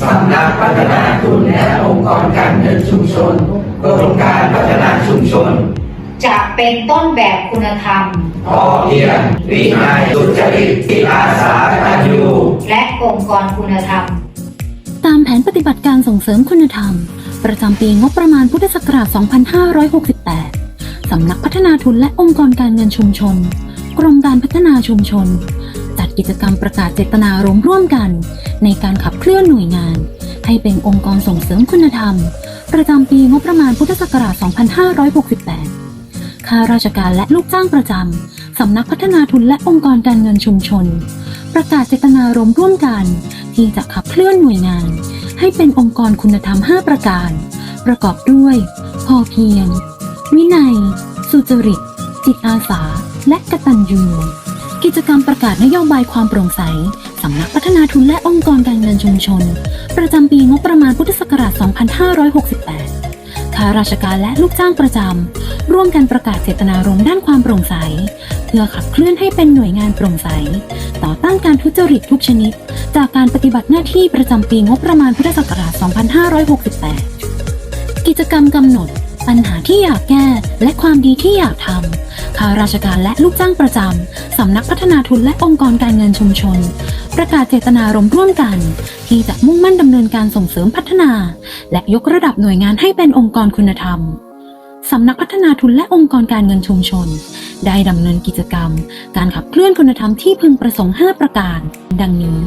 สำนักพัฒนาทุนและองค์กรการเงินชุมชนกรมการพัฒนาชุมชน จะเป็นต้นแบบคุณธรรม พอเพียงวินัยสุจริตจิตอาสากตัญญูและองค์กรคุณธรรม ตามแผนปฏิบัติการส่งเสริมคุณธรรม ประจำปีงบประมาณพุทธศักราช 2568 สำนักพัฒนาทุนและองค์กรการเงินชุมชน กรมการพัฒนาชุมชนจัด กิจกรรมประกาศเจตนารมณ์ร่วมกัน ในการขับเคลื่อนหน่วยงาน ให้เป็นองค์กรส่งเสริมคุณธรรม ประจำปีงบประมาณพุทธศักราช 2568 ข้าราชการและลูกจ้างประจำ สำนักพัฒนาทุนและองค์กรการเงินชุมชน ประกาศเจตนารมณ์ร่วมกัน ที่จะขับเคลื่อนหน่วยงาน ให้เป็นองค์กรคุณธรรม 5 ประการ ประกอบด้วย พอเพียง วินัย สุจริต จิตอาสา และกตัญญู กิจกรรมประกาศนโยบายความโปร่งใส สำนักพัฒนาทุนและองค์กรการเงินชุมชน ประจำปีงบประมาณพุทธศักราช 2568 ข้าราชการและลูกจ้างประจำ ร่วมกันประกาศเจตนารมณ์ด้านความโปร่งใส เพื่อขับเคลื่อนให้เป็นหน่วยงานโปร่งใส ต่อต้านการทุจริตทุกชนิด จากการปฏิบัติหน้าที่ประจำปีงบประมาณพุทธศักราช 2568 กิจกรรมกำหนด ปัญหาที่อยากแก้ และความดีที่อยากทำ ข้าราชการและลูกจ้างประจำ สำนักพัฒนาทุนและองค์กรการเงินชุมชน ประกาศเจตนารมณ์ร่วมกัน ที่จะมุ่งมั่นดำเนินการส่งเสริมพัฒนา และยกระดับหน่วยงานให้เป็นองค์กรคุณธรรมสำนักพัฒนาทุนและองค์กรการเงินชุมชน ได้ดำเนินกิจกรรม การขับเคลื่อนคุณธรรมที่พึงประสงค์ 5 ประการ ดังนี้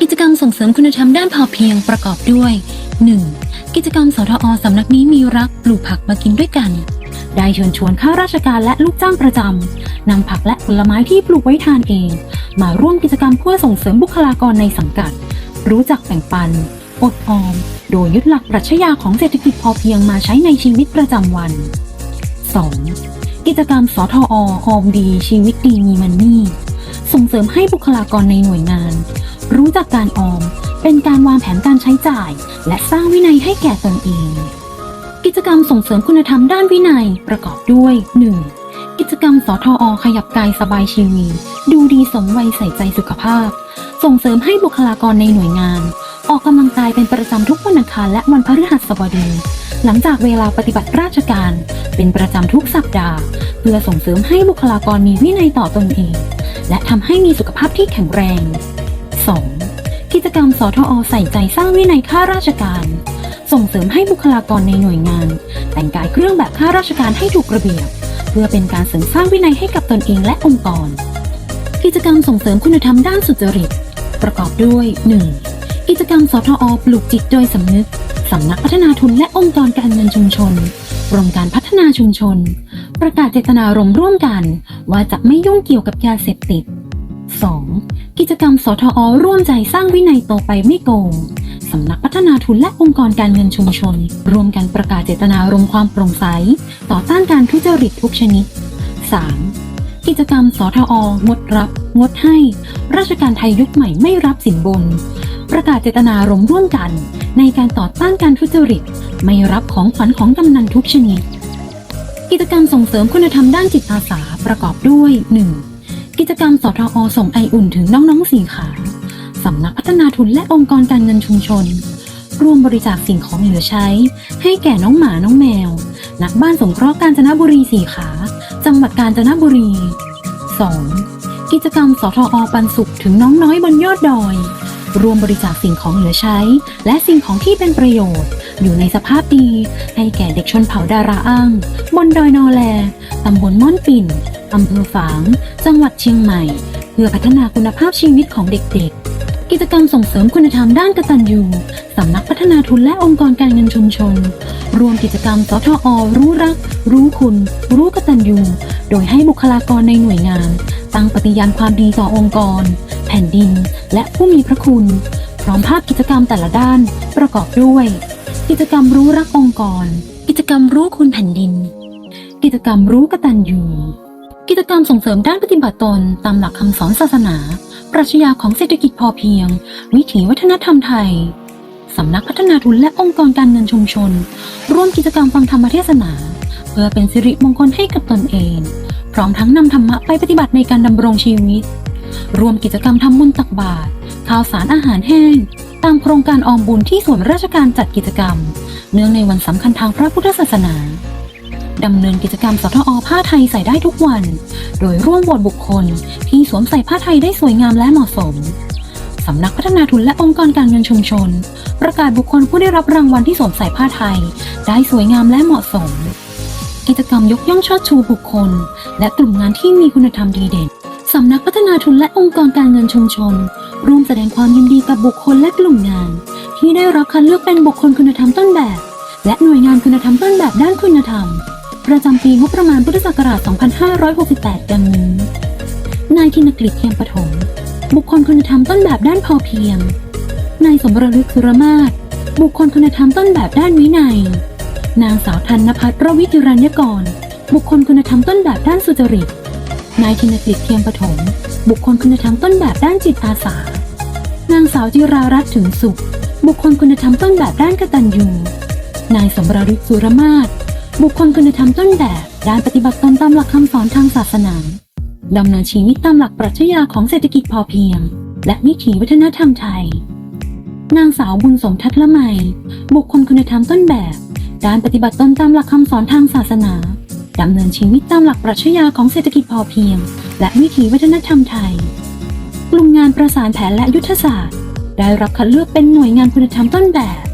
กิจกรรมส่งเสริมคุณธรรมด้านพอเพียงประกอบด้วย 1. กิจกรรมสทอสำนักนี้มีรักปลูกผักมากินด้วยกัน ได้เชิญชวนข้าราชการและลูกจ้างประจำนำผักและผลไม้ที่ปลูกไว้ทานเอง มาร่วมกิจกรรมเพื่อส่งเสริมบุคลากรในสังกัด รู้จักแบ่งปัน อดออม โดยยึดหลักปรัชญาของเศรษฐกิจพอเพียงมาใช้ในชีวิตประจำวัน 2. กิจกรรมสทอออมดี ชีวิตดีมีมันนี่ส่งเสริมให้บุคลากรในหน่วยงาน รู้จักการออม เป็นการวางแผนการใช้จ่าย และสร้างวินัยให้แก่ตนเอง กิจกรรมส่งเสริมคุณธรรมด้านวินัยประกอบด้วย 1. กิจกรรมสทอขยับกายสบายชีวี ดูดีสมวัยใส่ใจสุขภาพ ส่งเสริมให้บุคลากรในหน่วยงาน ออกกำลังกายเป็นประจำทุกวันอังคารและวันพฤหัสบดี หลังจากเวลาปฏิบัติราชการ เป็นประจำทุกสัปดาห์ เพื่อส่งเสริมให้บุคลากรมีวินัยต่อตนเอง และทำให้มีสุขภาพที่แข็งแรง 2. กิจกรรมสทอใส่ใจสร้างวินัยข้าราชการ ส่งเสริมให้บุคลากรในหน่วยงาน แต่งกายเครื่องแบบข้าราชการให้ถูกระเบียบ เพื่อเป็นการเสริมสร้างวินัยให้กับตนเองและองค์กร กิจกรรมส่งเสริมคุณธรรมด้านสุจริต ประกอบด้วย 1. กิจกรรมสทอปลูกจิตโดยสำนึกสำนักพัฒนาทุนและองค์กรการเงินชุมชนกรมการพัฒนาชุมชน ประกาศเจตนารมณ์ร่วมกัน ว่าจะไม่ยุ่งเกี่ยวกับยาเสพติด 2. กิจกรรมสทอร่วมใจสร้างวินัยโตไปไม่โกง สำนักพัฒนาทุนและองค์กรการเงินชุมชน รวมกันประกาศเจตนารมณ์ความโปร่งใส ต่อต้านการทุจริตทุกชนิด 3. กิจกรรมสทองดรับ งดให้ ราชการไทยยุคใหม่ไม่รับสินบน ประกาศเจตนารมณ์ร่วมกัน ในการต่อต้านการทุจริต ไม่รับของขวัญของกำนันทุกชนิด กิจกรรมส่งเสริมคุณธรรมด้านจิตอาสาประกอบด้วย 1. กิจกรรมสทอส่งไออุ่นถึงน้องๆสีขา สำนักพัฒนาทุนและองค์กรการเงินชุมชน ร่วมบริจาคสิ่งของเหลือใช้ ให้แก่น้องหมาน้องแมว นักบ้านสงเคราะห์กาญจนบุรีสีขา จังหวัดกาญจนบุรี 2. กิจกรรมสทอปันสุขถึงน้องน้อยบนยอดดอยรวมบริจาคสิ่งของเหลือใช้ และสิ่งของที่เป็นประโยชน์ อยู่ในสภาพดี ให้แก่เด็กชนเผ่าดาราอ้าง บนดอยนอแลตำบลม่อนปิ่นอำเภอฝาง จังหวัดเชียงใหม่ เพื่อพัฒนาคุณภาพชีวิตของเด็กๆ กิจกรรมส่งเสริมคุณธรรมด้านกตัญญูสำนักพัฒนาทุนและองค์กรการเงินชุมชน รวมกิจกรรมสทอ รู้รัก รู้คุณ รู้กตัญญูโดยให้บุคลากรในหน่วยงาน ตั้งปฏิญาณความดีต่อองค์กร แผ่นดิน และผู้มีพระคุณ พร้อมภาพกิจกรรมแต่ละด้านประกอบด้วย กิจกรรมรู้รักองค์กร กิจกรรมรู้คุณแผ่นดิน กิจกรรมรู้กตัญญู กิจกรรมส่งเสริมด้านปฏิบัติตนตามหลักคำสอนศาสนา ปรัชญาของเศรษฐกิจพอเพียง วิถีวัฒนธรรมไทย สำนักพัฒนาทุนและองค์กรการเงินชุมชน ร่วมกิจกรรมฟังธรรมเทศนา เพื่อเป็นสิริมงคลให้กับตนเอง พร้อมทั้งนำธรรมะไปปฏิบัติในการดำรงชีวิตรวมกิจกรรมทำบุญตักบาตรข้าวสารอาหารแห้ง ตามโครงการออมบุญที่ส่วนราชการจัดกิจกรรม เนื่องในวันสำคัญทางพระพุทธศาสนา ดำเนินกิจกรรมสทอผ้าไทยใส่ได้ทุกวัน โดยร่วมโหวตบุคคล ที่สวมใส่ผ้าไทยได้สวยงามและเหมาะสมสำนักพัฒนาทุนและองค์กรการเงินชุมชน ประกาศบุคคลผู้ได้รับรางวัลที่สวมใส่ผ้าไทย ได้สวยงามและเหมาะสม กิจกรรมยกย่องชดชูบุคคล และกลุ่มงานที่มีคุณธรรมดีเด่นสำนักพัฒนาทุนและองค์กรการเงินชุมชน ร่วมแสดงความยินดีกับบุคคลและกลุ่มงาน ที่ได้รับคัดเลือกเป็นบุคคลคุณธรรมต้นแบบ และหน่วยงานคุณธรรมต้นแบบด้านคุณธรรม ประจำปีงบประมาณพุทธศักราช 2568 ดังนี้ นายธินกฤษเทียมปฐม บุคคลคุณธรรมต้นแบบด้านพอเพียง นายสมรลึกสุรมาศ บุคคลคุณธรรมต้นแบบด้านวินัย นางสาวธัญพัฒน์ระวิจิรัญญกร บุคคลคุณธรรมต้นแบบด้านสุจริต นายธินกฤษเทียมปฐม บุคคลคุณธรรมต้นแบบด้านจิตอาสา นางสาวจิรารัตน์ถึงสุข บุคคลคุณธรรมต้นแบบด้านกตัญญู นายสมรฤทธิ์สุรมาศ บุคคลคุณธรรมต้นแบบด้านปฏิบัติตนตามหลักคำสอนทางศาสนาดำเนินชีวิตตามหลักปรัชญาของเศรษฐกิจพอเพียง และวิถีวัฒนธรรมไทย นางสาวบุญสมทัศละไมบุคคลคุณธรรมต้นแบบด้านปฏิบัติตนตามหลักคำสอนทางศาสนาดำเนินชีวิตตามหลักปรัชญาของเศรษฐกิจพอเพียง และวิถีวัฒนธรรมไทย กลุ่มงานประสานแผนและยุทธศาสตร์ ได้รับคัดเลือกเป็นหน่วยงานคุณธรรมต้นแบบ